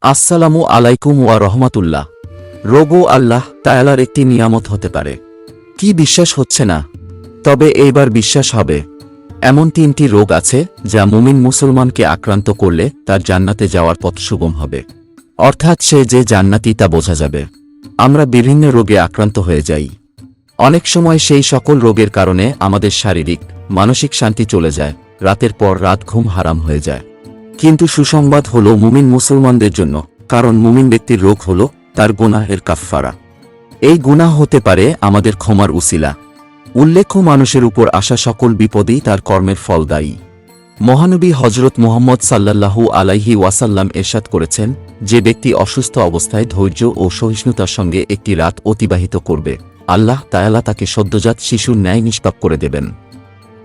আসসালামু আলাইকুম ওয়া রহমাতুল্লাহ। রোগও আল্লাহ তায়ালার একটি নিয়ামত হতে পারে। কি বিশ্বাস হচ্ছে না? তবে এইবার বিশ্বাস হবে। এমন তিনটি রোগ আছে যা মুমিন মুসলমানকে আক্রান্ত করলে তার জান্নাতে যাওয়ার পথ সুগম হবে। অর্থাৎ সে যে জান্নাতি তা বোঝা যাবে। আমরা বিভিন্ন রোগে আক্রান্ত হয়ে যাই। অনেক সময় সেই সকল রোগের কারণে আমাদের শারীরিক, মানসিক শান্তি চলে যায়। রাতের পর রাত ঘুম হারাম হয়ে যায়। কিন্তু সুসংবাদ হল মুমিন মুসলমানদের জন্য, কারণ মুমিন ব্যক্তির রোগ হল তার গুনাহের কাফফারা। এই গুনাহ হতে পারে আমাদের ক্ষমার উসিলা। উল্লেখ্য, মানুষের উপর আসা সকল বিপদেই তার কর্মের ফল দায়ী। মহানবী হজরত মোহাম্মদ সাল্লাল্লাহু আলাইহি ওয়াসাল্লাম এরশাদ করেছেন, যে ব্যক্তি অসুস্থ অবস্থায় ধৈর্য ও সহিষ্ণুতার সঙ্গে একটি রাত অতিবাহিত করবে, আল্লাহ তায়ালা তাকে সদ্যজাত শিশুর ন্যায় নিষ্পাপ করে দেবেন।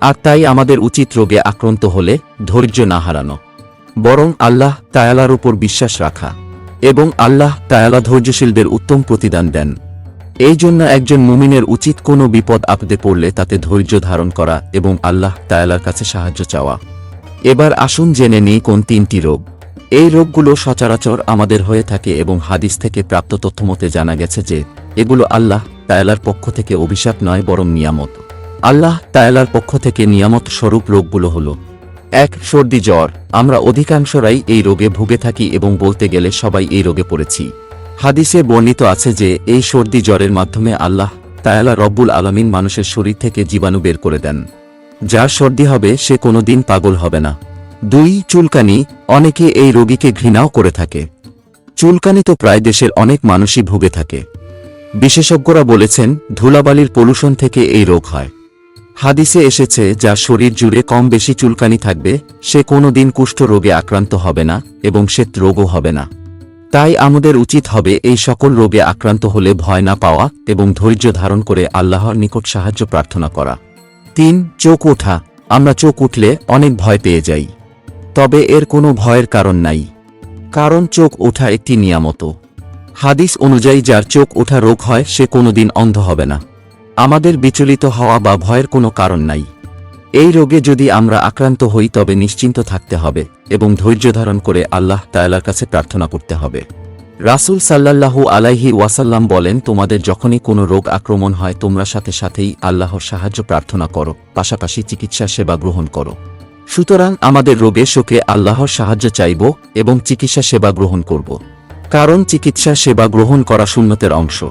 আর তাই আমাদের উচিত রোগে আক্রান্ত হলে ধৈর্য না হারানো। বরং আল্লাহ তায়ালার উপর বিশ্বাস রাখা এবং আল্লাহ তায়ালা ধৈর্যশীলদের উত্তম প্রতিদান দেন। এই জন্য একজন মুমিনের উচিত কোনো বিপদ আপদে পড়লে তাতে ধৈর্য ধারণ করা এবং আল্লাহ তায়ালার কাছে সাহায্য চাওয়া। এবার আসুন জেনে নিই কোন তিনটি রোগ। এই রোগগুলো সচরাচর আমাদের হয়ে থাকে এবং হাদিস থেকে প্রাপ্ত তথ্যমতে জানা গেছে যে এগুলো আল্লাহ তায়ালার পক্ষ থেকে অভিশাপ নয়, বরং নিয়ামত। আল্লাহ তায়ালার পক্ষ থেকে নিয়ামত স্বরূপ রোগগুলো হল এক সর্দি জ্বর। আমরা অধিকাংশরাই এই রোগে ভুগে থাকি এবং বলতে গেলে সবাই এই রোগে পড়েছি। হাদিসে বর্ণিত আছে যে, এই সর্দি জ্বরের মাধ্যমে আল্লাহ তায়ালা রব্বুল আলমিন মানুষের শরীর থেকে জীবাণু বের করে দেন। যার সর্দি হবে, সে কোনো দিন পাগল হবে না। দুই, চুলকানি। অনেকে এই রোগীকে ঘৃণাও করে থাকে। চুলকানি তো প্রায় দেশের অনেক মানুষই ভুগে থাকে। বিশেষজ্ঞরা বলেছেন, ধুলাবালির পলুশন থেকে এই রোগ হয়। হাদিসে এসেছে, যা শরীর জুড়ে কম বেশি চুলকানি থাকবে, সে কোনো দিন কুষ্ঠ রোগে আক্রান্ত হবে না এবং সে রোগও হবে না। তাই আমাদের উচিত হবে এই সকল রোগে আক্রান্ত হলে ভয় না পাওয়া এবং ধৈর্য ধারণ করে আল্লাহর নিকট সাহায্য প্রার্থনা করা। তিন, চোখ ওঠা। আমরা চোখ উঠলে অনেক ভয় পেয়ে যাই। তবে এর কোনো ভয়ের কারণ নাই। কারণ চোখ ওঠা একটি নিয়ামত। হাদিস অনুযায়ী যার চোখ ওঠা রোগ হয়, সে কোনোদিন অন্ধ হবে না। আমাদের বিচলিত হওয়া বা ভয়ের কোনো কারণ নাই। এই রোগে যদি আমরা আক্রান্ত হই তবে নিশ্চিন্ত থাকতে হবে এবং ধৈর্য ধারণ করে আল্লাহ তায়ালার কাছে প্রার্থনা করতে হবে। রাসূল সাল্লাল্লাহু আলাইহি ওয়াসাল্লাম বলেন, তোমাদের যখনই কোনো রোগ আক্রমণ হয়, তোমরা সাথে সাথেই আল্লাহর সাহায্য প্রার্থনা করো, পাশাপাশি চিকিৎসা সেবা গ্রহণ করো। সুতরাং আমাদের রোগে শোকে আল্লাহর সাহায্য চাইব এবং চিকিৎসা সেবা গ্রহণ করব। কারণ চিকিৎসা সেবা গ্রহণ করা শূন্যতের অংশ।